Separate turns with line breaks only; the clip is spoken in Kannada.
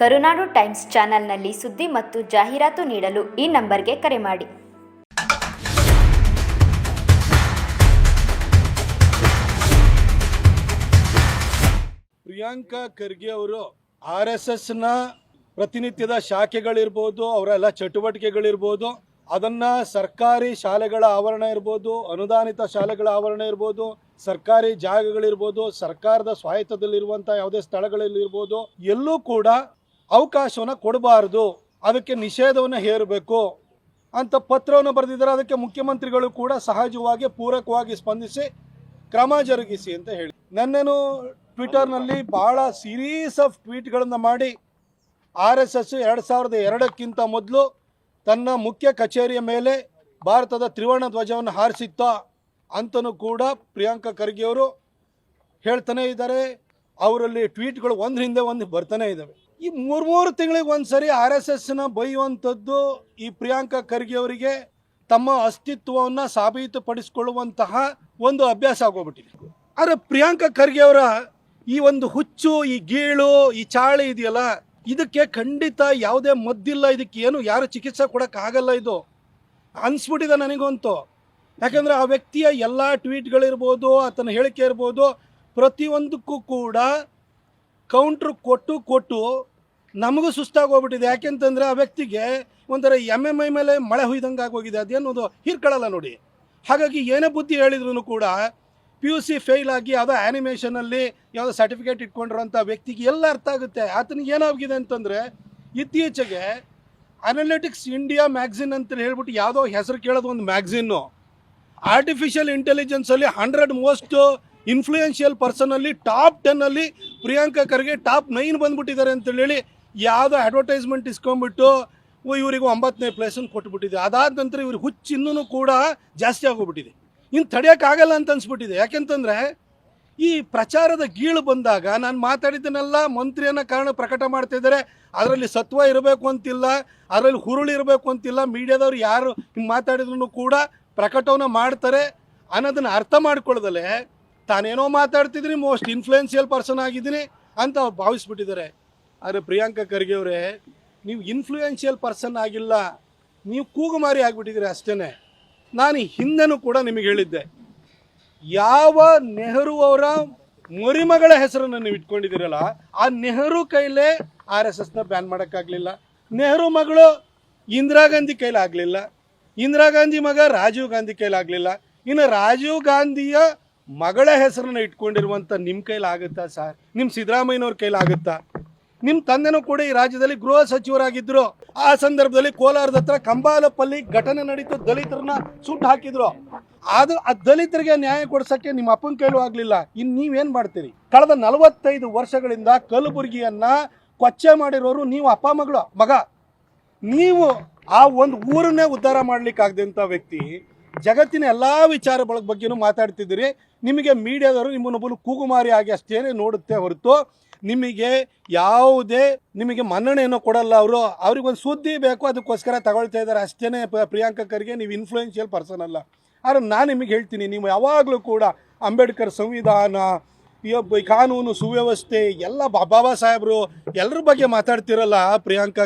ಕರುನಾಡು ಟೈಮ್ಸ್ ಚಾನೆಲ್ನಲ್ಲಿ ಸುದ್ದಿ ಮತ್ತು ಜಾಹೀರಾತು ನೀಡಲು ಈ ನಂಬರ್ಗೆ ಕರೆ ಮಾಡಿ.
ಪ್ರಿಯಾಂಕಾ ಖರ್ಗೆ ಅವರು ಆರ್ ಎಸ್ ಎಸ್ನ ಪ್ರತಿನಿತ್ಯದ ಶಾಖೆಗಳಿರ್ಬೋದು ಅವರೆಲ್ಲ ಚಟುವಟಿಕೆಗಳಿರ್ಬೋದು, ಅದನ್ನ ಸರ್ಕಾರಿ ಶಾಲೆಗಳ ಆವರಣ ಇರ್ಬೋದು, ಅನುದಾನಿತ ಶಾಲೆಗಳ ಆವರಣ ಇರ್ಬೋದು, ಸರ್ಕಾರಿ ಜಾಗಗಳಿರ್ಬೋದು, ಸರ್ಕಾರದ ಸ್ವಾಯತ್ತದಲ್ಲಿರುವಂಥ ಯಾವುದೇ ಸ್ಥಳಗಳಲ್ಲಿರ್ಬೋದು, ಎಲ್ಲೂ ಕೂಡ ಅವಕಾಶವನ್ನು ಕೊಡಬಾರದು, ಅದಕ್ಕೆ ನಿಷೇಧವನ್ನು ಹೇರಬೇಕು ಅಂತ ಪತ್ರವನ್ನು ಬರೆದಿದ್ದಾರೆ. ಅದಕ್ಕೆ ಮುಖ್ಯಮಂತ್ರಿಗಳು ಕೂಡ ಸಹಜವಾಗಿ, ಪೂರಕವಾಗಿ ಸ್ಪಂದಿಸಿ ಕ್ರಮ ಜರುಗಿಸಿ ಅಂತ ಹೇಳಿ. ನನ್ನನ್ನು ಟ್ವಿಟರ್ನಲ್ಲಿ ಭಾಳ ಸೀರೀಸ್ ಆಫ್ ಟ್ವೀಟ್ಗಳನ್ನು ಮಾಡಿ, ಆರ್ ಎಸ್ ಎಸ್ ಎರಡು ಸಾವಿರದ ಎರಡಕ್ಕಿಂತ ಮೊದಲು ತನ್ನ ಮುಖ್ಯ ಕಚೇರಿಯ ಮೇಲೆ ಭಾರತದ ತ್ರಿವರ್ಣ ಧ್ವಜವನ್ನು ಹಾರಿಸಿತ್ತ ಅಂತನೂ ಕೂಡ ಪ್ರಿಯಾಂಕಾ ಖರ್ಗೆ ಅವರು ಹೇಳ್ತಾನೆ ಇದ್ದಾರೆ. ಅವರಲ್ಲಿ ಟ್ವೀಟ್ಗಳು ಒಂದ್ರ ಹಿಂದೆ ಒಂದು ಬರ್ತಾನೆ ಇದ್ದಾವೆ. ಈ ಮೂರು ಮೂರು ತಿಂಗಳಿಗೆ ಒಂದ್ಸರಿ ಆರ್ ಎಸ್ ಎಸ್ನ ಬೈಯುವಂಥದ್ದು ಈ ಪ್ರಿಯಾಂಕಾ ಖರ್ಗೆ ಅವರಿಗೆ ತಮ್ಮ ಅಸ್ತಿತ್ವವನ್ನು ಸಾಬೀತುಪಡಿಸಿಕೊಳ್ಳುವಂತಹ ಒಂದು ಅಭ್ಯಾಸ ಆಗೋಗ್ಬಿಟ್ಟಿದೆ. ಆದರೆ ಪ್ರಿಯಾಂಕಾ ಖರ್ಗೆ ಅವರ ಈ ಒಂದು ಹುಚ್ಚು, ಈ ಗೀಳು, ಈ ಚಾಳಿ ಇದೆಯಲ್ಲ, ಇದಕ್ಕೆ ಖಂಡಿತ ಯಾವುದೇ ಮದ್ದಿಲ್ಲ, ಇದಕ್ಕೆ ಏನು ಯಾರು ಚಿಕಿತ್ಸೆ ಕೊಡೋಕ್ಕಾಗಲ್ಲ ಇದು. ಅನಿಸ್ಬಿಟ್ಟಿದೆ ನನಗಂತೂ. ಯಾಕಂದರೆ ಆ ವ್ಯಕ್ತಿಯ ಎಲ್ಲ ಟ್ವೀಟ್ಗಳಿರ್ಬೋದು, ಆತನ ಹೇಳಿಕೆ ಇರ್ಬೋದು, ಪ್ರತಿಯೊಂದಕ್ಕೂ ಕೂಡ ಕೌಂಟ್ರ್ ಕೊಟ್ಟು ಕೊಟ್ಟು ನಮಗೂ ಸುಸ್ತಾಗೋಗ್ಬಿಟ್ಟಿದೆ ಯಾಕೆಂತಂದರೆ ಆ ವ್ಯಕ್ತಿಗೆ ಒಂಥರ ಎಂ ಎಂ ಐ ಮೇಲೆ ಮಳೆ ಹುಯ್ದಂಗೆ ಆಗೋಗಿದೆ. ಅದೇನೋದು ಹೀರ್ಕೊಳ್ಳಲ್ಲ ನೋಡಿ. ಹಾಗಾಗಿ ಏನೇ ಬುದ್ಧಿ ಹೇಳಿದ್ರು ಕೂಡ ಪಿ ಯು ಸಿ ಫೇಲ್ ಆಗಿ ಯಾವುದೋ ಆ್ಯನಿಮೇಷನಲ್ಲಿ ಯಾವುದೋ ಸರ್ಟಿಫಿಕೇಟ್ ಇಟ್ಕೊಂಡಿರೋಂಥ ವ್ಯಕ್ತಿಗೆ ಎಲ್ಲ ಅರ್ಥ ಆಗುತ್ತೆ. ಆತನಿಗೆ ಏನಾಗಿದೆ ಅಂತಂದರೆ ಇತ್ತೀಚೆಗೆ ಅನಾಲಿಟಿಕ್ಸ್ ಇಂಡಿಯಾ ಮ್ಯಾಗ್ಝಿನ್ ಅಂತ ಹೇಳ್ಬಿಟ್ಟು ಯಾವುದೋ ಹೆಸರು ಕೇಳೋದು ಒಂದು ಮ್ಯಾಗ್ಝಿನ್ನು ಆರ್ಟಿಫಿಷಿಯಲ್ ಇಂಟೆಲಿಜೆನ್ಸಲ್ಲಿ ಹಂಡ್ರೆಡ್ ಮೋಸ್ಟ್ ಇನ್ಫ್ಲೂಯೆನ್ಷಿಯಲ್ ಪರ್ಸನಲ್ಲಿ ಟಾಪ್ ಟೆನ್ನಲ್ಲಿ ಪ್ರಿಯಾಂಕಾ ಖರ್ಗೆ ಟಾಪ್ ನೈನ್ ಬಂದ್ಬಿಟ್ಟಿದ್ದಾರೆ ಅಂತೇಳಿ ಯಾವುದೋ ಅಡ್ವರ್ಟೈಸ್ಮೆಂಟ್ ಇಸ್ಕೊಂಡ್ಬಿಟ್ಟು ಇವರಿಗೆ ಒಂಬತ್ತನೇ ಪ್ಲೇಸನ್ನು ಕೊಟ್ಬಿಟ್ಟಿದೆ. ಅದಾದ ನಂತರ ಇವ್ರಿಗೆ ಹುಚ್ಚು ಇನ್ನೂ ಕೂಡ ಜಾಸ್ತಿ ಆಗೋಗ್ಬಿಟ್ಟಿದೆ. ಇನ್ನು ತಡೆಯೋಕ್ಕಾಗಲ್ಲ ಅಂತ ಅನ್ಸ್ಬಿಟ್ಟಿದೆ. ಯಾಕೆಂತಂದರೆ ಈ ಪ್ರಚಾರದ ಗೀಳು ಬಂದಾಗ ನಾನು ಮಾತಾಡಿದ್ದನ್ನೆಲ್ಲ ಮಂತ್ರಿಯನ್ನ ಕಾರಣ ಪ್ರಕಟ ಮಾಡ್ತಾ ಇದ್ದಾರೆ. ಅದರಲ್ಲಿ ಸತ್ವ ಇರಬೇಕು ಅಂತಿಲ್ಲ, ಅದರಲ್ಲಿ ಹುರುಳು ಇರಬೇಕು ಅಂತಿಲ್ಲ, ಮೀಡಿಯಾದವ್ರು ಯಾರು ಹಿಂಗೆ ಮಾತಾಡಿದ್ರು ಕೂಡ ಪ್ರಕಟವನ್ನು ಮಾಡ್ತಾರೆ ಅನ್ನೋದನ್ನು ಅರ್ಥ ಮಾಡ್ಕೊಳ್ದಲೆ ತಾನೇನೋ ಮಾತಾಡ್ತಿದ್ರಿ ಮೋಸ್ಟ್ ಇನ್ಫ್ಲೂಯೆನ್ಸಿಯಲ್ ಪರ್ಸನ್ ಆಗಿದ್ದೀನಿ ಅಂತ ಭಾವಿಸ್ಬಿಟ್ಟಿದ್ದಾರೆ. ಆದರೆ ಪ್ರಿಯಾಂಕಾ ಖರ್ಗೆ ಅವರೇ, ನೀವು ಇನ್ಫ್ಲೂಯೆನ್ಷಿಯಲ್ ಪರ್ಸನ್ ಆಗಿಲ್ಲ, ನೀವು ಕೂಗುಮಾರಿ ಆಗಿಬಿಟ್ಟಿದ್ದೀರಿ ಅಷ್ಟೇ ನಾನು ಹಿಂದೆನೂ ಕೂಡ ನಿಮಗೆ ಹೇಳಿದ್ದೆ, ಯಾವ ನೆಹರು ಅವರ ಮರಿಮಗಳ ಹೆಸರನ್ನು ನೀವು ಇಟ್ಕೊಂಡಿದ್ದೀರಲ್ಲ, ಆ ನೆಹರು ಕೈಲೇ ಆರ್ ಎಸ್ ಎಸ್ನ ಬ್ಯಾನ್ ಮಾಡೋಕ್ಕಾಗಲಿಲ್ಲ. ನೆಹರು ಮಗಳು ಇಂದಿರಾ ಗಾಂಧಿ ಕೈಲಾಗಲಿಲ್ಲ. ಇಂದಿರಾ ಗಾಂಧಿ ಮಗ ರಾಜೀವ್ ಗಾಂಧಿ ಕೈಲಾಗಲಿಲ್ಲ. ಇನ್ನು ರಾಜೀವ್ ಗಾಂಧಿಯ ಮಗಳ ಹೆಸರನ್ನು ಇಟ್ಕೊಂಡಿರುವಂಥ ನಿಮ್ಮ ಕೈಲಾಗುತ್ತಾ ಸರ್? ನಿಮ್ಮ ಸಿದ್ದರಾಮಯ್ಯನವ್ರ ಕೈಲಾಗುತ್ತಾ ನಿಮ್ಮ ತಂದೆನೂ ಕೂಡ ಈ ರಾಜ್ಯದಲ್ಲಿ ಗೃಹ ಸಚಿವರಾಗಿದ್ದರು ಆ ಸಂದರ್ಭದಲ್ಲಿ ಕೋಲಾರದ ಹತ್ರ ಕಂಬಾಲಪಲ್ಲಿ ಘಟನೆ ನಡೀತು, ದಲಿತರನ್ನ ಸುಟ್ಟು ಹಾಕಿದ್ರು. ಅದು ಆ ದಲಿತರಿಗೆ ನ್ಯಾಯ ಕೊಡ್ಸಕ್ಕೆ ನಿಮ್ಮ ಅಪ್ಪನ ಕೈಲೂ ಆಗಲಿಲ್ಲ. ಇನ್ನು ನೀವೇನು ಮಾಡ್ತೀರಿ? ಕಳೆದ ನಲವತ್ತೈದು ವರ್ಷಗಳಿಂದ ಕಲಬುರಗಿಯನ್ನ ಕೊಚ್ಚೆ ಮಾಡಿರೋರು ನೀವು ಅಪ್ಪ ಮಗಳು, ಮಗ. ನೀವು ಆ ಒಂದು ಊರನ್ನೇ ಉದ್ಧಾರ ಮಾಡ್ಲಿಕ್ಕಾಗದಂಥ ವ್ಯಕ್ತಿ ಜಗತ್ತಿನ ಎಲ್ಲ ವಿಚಾರ ಬಗ್ಗೆನೂ ಮಾತಾಡ್ತಿದ್ದೀರಿ. ನಿಮಗೆ ಮೀಡಿಯಾದವರು ನಿಮ್ಮನ್ನೊಬ್ಬರು ಕೂಗುಮಾರಿ ಆಗಿ ಅಷ್ಟೇ ನೋಡುತ್ತೆ ಹೊರತು ನಿಮಗೆ ಯಾವುದೇ ನಿಮಗೆ ಮನ್ನಣೆಯನ್ನು ಕೊಡಲ್ಲ ಅವರು. ಅವ್ರಿಗೊಂದು ಸುದ್ದಿ ಬೇಕು, ಅದಕ್ಕೋಸ್ಕರ ತಗೊಳ್ತಾ ಇದ್ದಾರೆ. ಅಷ್ಟೇ ಪ್ರಿಯಾಂಕಾ ಖರ್ಗೆ, ನೀವು ಇನ್ಫ್ಲೂಯೆನ್ಷಿಯಲ್ ಪರ್ಸನ್ ಅಲ್ಲ. ಆದರೆ ನಾನು ನಿಮಗೆ ಹೇಳ್ತೀನಿ, ನೀವು ಯಾವಾಗಲೂ ಕೂಡ ಅಂಬೇಡ್ಕರ್ ಸಂವಿಧಾನ ಕಾನೂನು ಸುವ್ಯವಸ್ಥೆ, ಎಲ್ಲ ಬಾಬಾ ಸಾಹೇಬರು ಎಲ್ಲರ ಬಗ್ಗೆ ಮಾತಾಡ್ತಿರಲ್ಲ ಪ್ರಿಯಾಂಕಾ